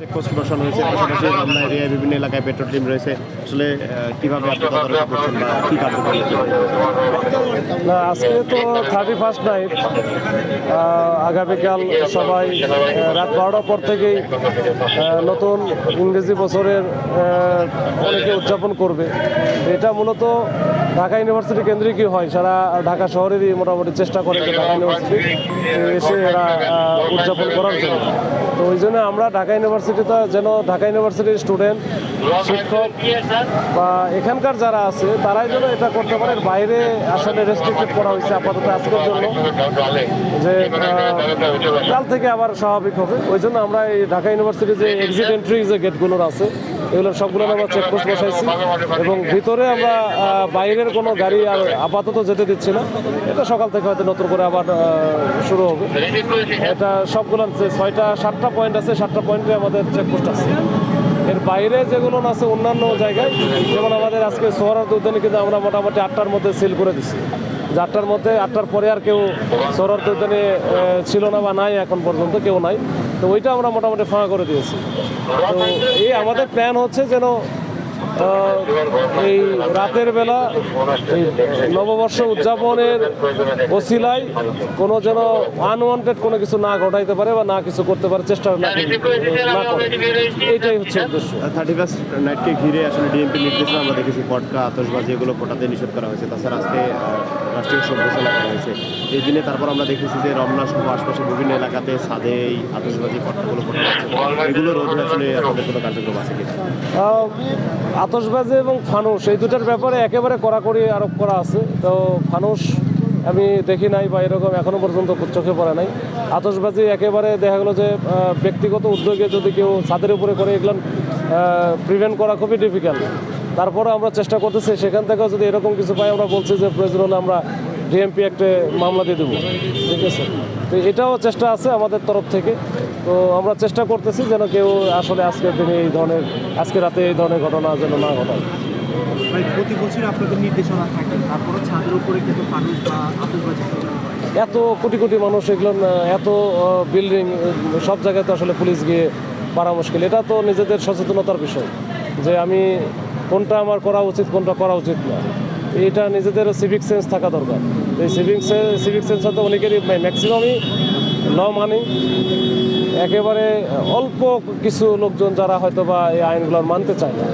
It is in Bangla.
চেকপোস্ট বসানো হয়েছে পাশাপাশি এরিয়ায় বিভিন্ন এলাকায় পেট্রোল টিম রয়েছে। আসলে কীভাবে আপনি করছেন বা না, আজকে তো থার্টি ফার্স্ট নাইট আগামীকাল সবাই রাত বারোটার পর থেকেই নতুন ইংরেজি বছরের অনেকে উদযাপন করবে। এটা মূলত ঢাকা ইউনিভার্সিটি কেন্দ্রিকই হয় সারা ঢাকা শহরেরই মোটামুটি চেষ্টা করে ঢাকা ইউনিভার্সিটি এসে এরা উদযাপন করার জন্য। তো ওই জন্য আমরা ঢাকা ইউনিভার্সিটিতে যেন ঢাকা ইউনিভার্সিটির স্টুডেন্ট, শিক্ষক বা এখানকার যারা আছে, তারাই যেন এটা করতে পারে। বাইরে আসলে রেস্ট্রিক্টেড করা হয়েছে আপাতত আজকের জন্য। যে কাল থেকে আবার স্বাভাবিক হবে। ওই জন্য আমরা এই ঢাকা ইউনিভার্সিটির যে এক্সিট এন্ট্রি যে গেটগুলোর আছে, এগুলো সবগুলো আমরা চেকপোস্ট বসাইছি। এবং ভিতরে আমরা বাইরের কোনো গাড়ি আর আপাতত যেতে দিচ্ছি না। এটা সকাল থেকে হয়তো নতুন করে আবার শুরু হবে। এটা সবগুলো ছয়টা, সাতটা পয়েন্ট আছে, সাতটা পয়েন্টে আমাদের চেকপোস্ট আছে। এর বাইরে যেগুলো আছে অন্যান্য জায়গায়, যেমন আমাদের আজকে সোহরার উদ্যানে কিন্তু আমরা মোটামুটি আটটার মধ্যে সিল করে দিচ্ছি যে আটটার মধ্যে, আটটার পরে আর কেউ সোহরার উদ্যানে ছিল না বা নাই এখন পর্যন্ত, কেউ নাই। তো ওইটা আমরা মোটামুটি ফাঁকা করে দিয়েছি। তো এই আমাদের প্ল্যান হচ্ছে যেন এই রাতের বেলা এই নববর্ষ উদযাপনের ওসিলায় কোনো যেন আনওয়ান্টেড কোনো কিছু না ঘটাইতে পারে বা না কিছু করতে পারে চেষ্টা না এইটাই হচ্ছে উদ্দেশ্য। থার্টি ফার্স্ট নাইটকে ঘিরে আসলে ডিএমপি নির্দেশনা আমরা দেখেছি পটকা আতসবাজি এগুলো ফোটাতে নিষেধ করা হয়েছে। তাছাড়া আজকে রাষ্ট্রীয় শোক ঘোষণা করা হয়েছে। এই দিনে তারপর আমরা দেখেছি যে রমনা সহ আশপাশে বিভিন্ন এলাকাতে ছাদে এই আতসবাজি পটকাগুলো ফোটানো হচ্ছে। এগুলো রোধে আসলে আপনাদের কোনো কার্যক্রম আছে কিনা? আহ, আতশবাজি এবং ফানুস এই দুটার ব্যাপারে একেবারে কড়াকড়ি আরোপ করা আছে। তো ফানুস আমি দেখি নাই বা এরকম এখনও পর্যন্ত চোখে পড়ে নাই। আতশবাজি একেবারে দেখা গেলো যে ব্যক্তিগত উদ্যোগে যদি কেউ ছাদের উপরে করে এগুলো প্রিভেন্ট করা খুবই ডিফিকাল্ট তারপরে আমরা চেষ্টা করতেছি সেখান থেকেও যদি এরকম কিছু পাই আমরা বলছি যে প্রয়োজন হলে আমরা ডিএমপি একটা মামলা দিয়ে দেবো। ঠিক আছে? তো এটাও চেষ্টা আছে আমাদের তরফ থেকে। তো আমরা চেষ্টা করতেছি যেন কেউ আসলে আজকের দিনে এই ধরনের আজকে রাতে এই ধরনের ঘটনা যেন না ঘটায়। প্রতি বছর আপনাদের নির্দেশনা থাকে তারপরে ছাদের উপরে কিন্তু বা এত কোটি কোটি মানুষ এগুলো এত বিল্ডিং সব জায়গায় তো আসলে পুলিশ গিয়ে পারা মুশকিল। এটা তো নিজেদের সচেতনতার বিষয় যে আমি কোনটা আমার করা উচিত কোনটা করা উচিত না। এটা নিজেদের সিভিক সেন্স থাকা দরকার। এই সিভিক সিভিক সেন্স হয়তো অনেকেরই ম্যাক্সিমামই ল মানি একেবারে অল্প কিছু লোকজন যারা হয়তো বা এই আইনগুলো মানতে চায় না।